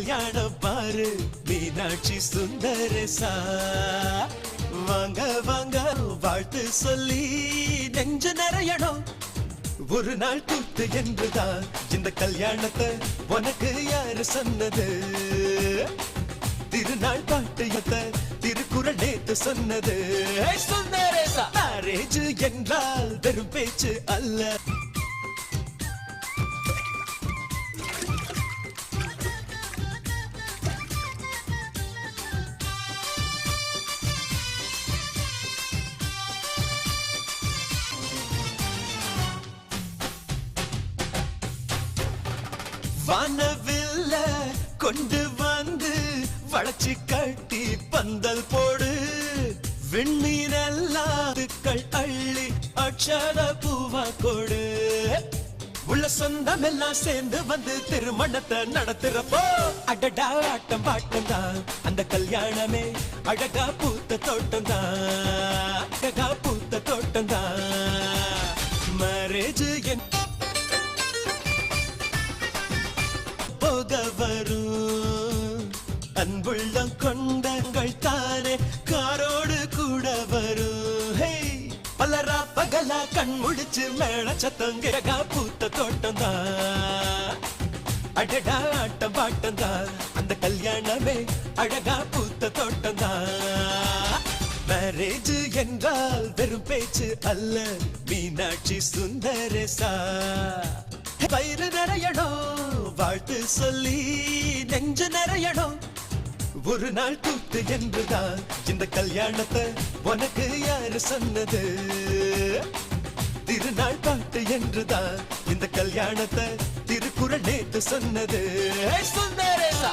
கல்யாணம் பாரு. மீனாட்சி சுந்தரசா வாங்க வாங்க வாழ்த்து சொல்லி நெஞ்சு நிறையணும். ஒரு நாள் கூத்து என்றுதான் இந்த கல்யாணத்தை உனக்கு யாரு சொன்னது? திருநாள் பாட்டு திருக்குறள் நேத்து சொன்னது. மேரேஜ் என்றால் வெறும் பேச்சு அல்ல. வானவில்ல கொண்டு வந்து வளைச்சு கட்டி பந்தல் போடு. வெண்ணீரெல்லாத்துக்கள் அள்ளி அக்ஷர பூவா கொடு. உள்ள சொந்தம் எல்லாம் சேர்ந்து வந்து திருமணத்தை நடத்துறப்போ அடடா ஆட்டம் பாட்டம் தான். அந்த கல்யாணமே அழகா பூத்த தோட்டம் தான். அழகா பூத்த தோட்டம் தான். மேரேஜ் என் வரும். அன்புள்ளம் கொண்டங்கள் தானே காரோடு கூட வரும். ஹே பலரா பகலா கண் முடிச்சு மேல சத்தம் கிழகா பூத்த தோட்டம் தான் அடடா ஆட்டம் பாட்டம் தான் அந்த கல்யாணமே அழகா பூத்த தோட்டம் தான் மேரேஜ் என்றால் வெறும் பேச்சு அல்ல மீனாட்சி சுந்தரசா பயிறு நிறையணும். வாழ்த்து சொல்லி நெஞ்சு நிறையணும். ஒரு நாள் கூத்து என்றுதான் இந்த கல்யாணத்தை உனக்கு யாரு சொன்னது? திருநாள் பாட்டு என்றுதான் இந்த கல்யாணத்தை திருக்குறள் நேத்து சொன்னது. சுந்தரேசா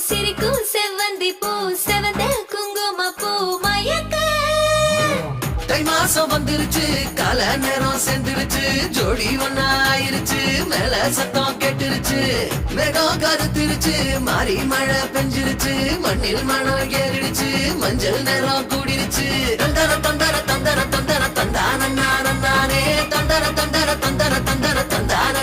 சிரிக்கும் செவ்வந்தி பூ செவந்த குங்கும பூ மயக்க. தை மாசம் வந்துருச்சு கால நேரம் சென்றுருச்சு ஜோடி ஒன்னா ஆயிருச்சு மேல சத்தம் கெட்டுருச்சு மேகம் கருத்துருச்சு மாறி மழை பெஞ்சிருச்சு மண்ணில் மணம் ஏறிடுச்சு மஞ்சள் நேரம் கூடிருச்சு. தந்தர தந்தர தந்தர தந்தர தந்தானே தந்தர தந்தர தந்தர தந்தர தந்தான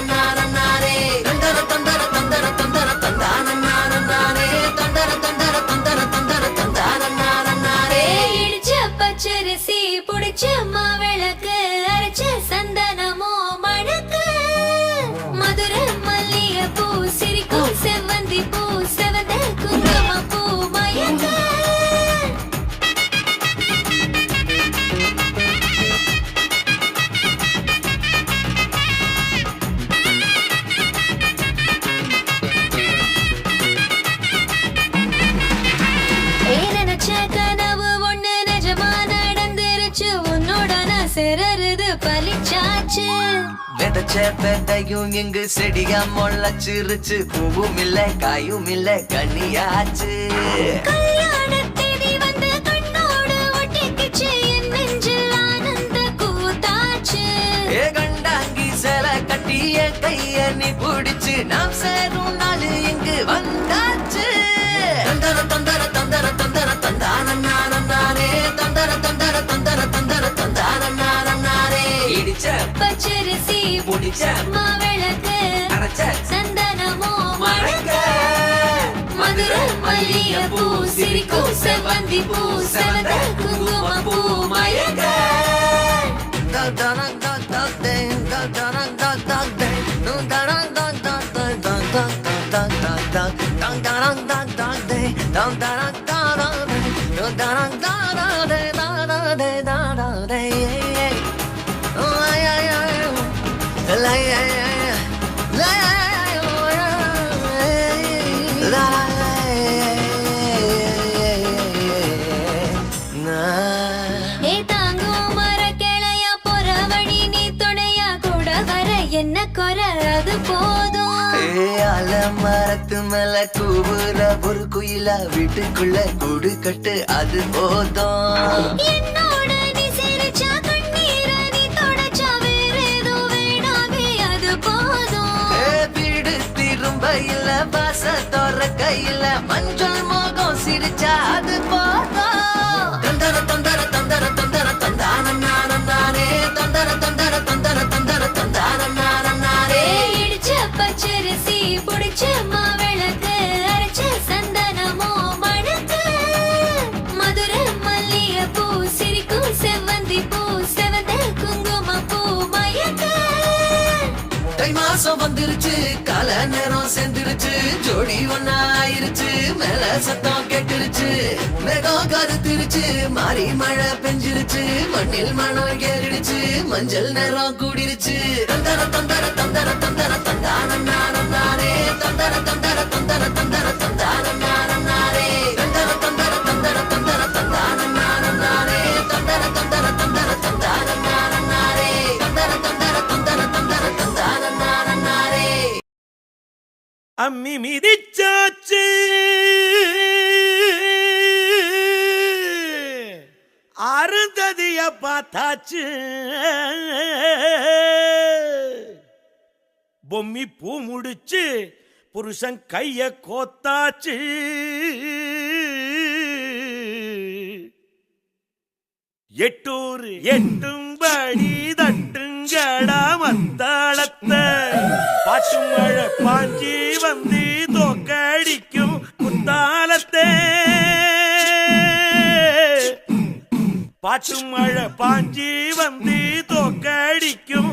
விதைச்ச விதையும் இங்கு செடியா முளைச்சிருச்சு பூவும் இல்ல காயும் இல்ல கனியாச்சு கண்டாங்கி சில கட்டிய கைய நீ பிடிச்சு. நாம் சேரும் நாள் இங்கு வந்தாச்சு. தந்தர தந்தர தந்தர தந்தர தந்தான தந்தர தந்தர தந்தர தந்தர தந்தான இடிச்ச பச்சரிசி முடிச்ச மாவிளக்கு அரைச்ச சந்தனமோ மணக்க பூ சிரிக்கும் செவ்வந்தி பூ செவந்த குங்கும பூ மயக்க ஏ என்ன குறை? அது போதும். மரத்து மேல கூவுற ஒரு குயில வீட்டுக்குள்ள கூடு கட்டு அது போதும். கையில பாச தோற கையில மஞ்சள் மோகம் சிரிச்சா அது போதும். தொந்தர தொந்தர தொந்தர தொந்தர தொந்தானே தொந்தர தொந்தர தை வந்துருச்சு. கல நேரம் சேர்ந்துருச்சு ஜோடி ஒன்னா ஆயிருச்சு மேல சத்தம் கெட்டுருச்சு. மேகம் கருத்துருச்சு. மாறி மழை பெஞ்சிருச்சு. மண்ணில் மணம் ஏறிடுச்சு. மஞ்சள் நேரம் கூடிருச்சு. தந்தர தந்தர தந்தர தந்தர அம்மி மிதிச்சாச்சு. அருந்ததிய பார்த்தாச்சு பொம்மி பூ முடிச்சு புருஷன் கைய கோத்தாச்சு. எட்டூர் எட்டும்படி தட்டுங்கடா மத்தாளத்தை കാറ്റും പാഞ്ചീവന്തി തോക്കടിക്കും കുത്താലത്തെ. തോക്കടിക്കും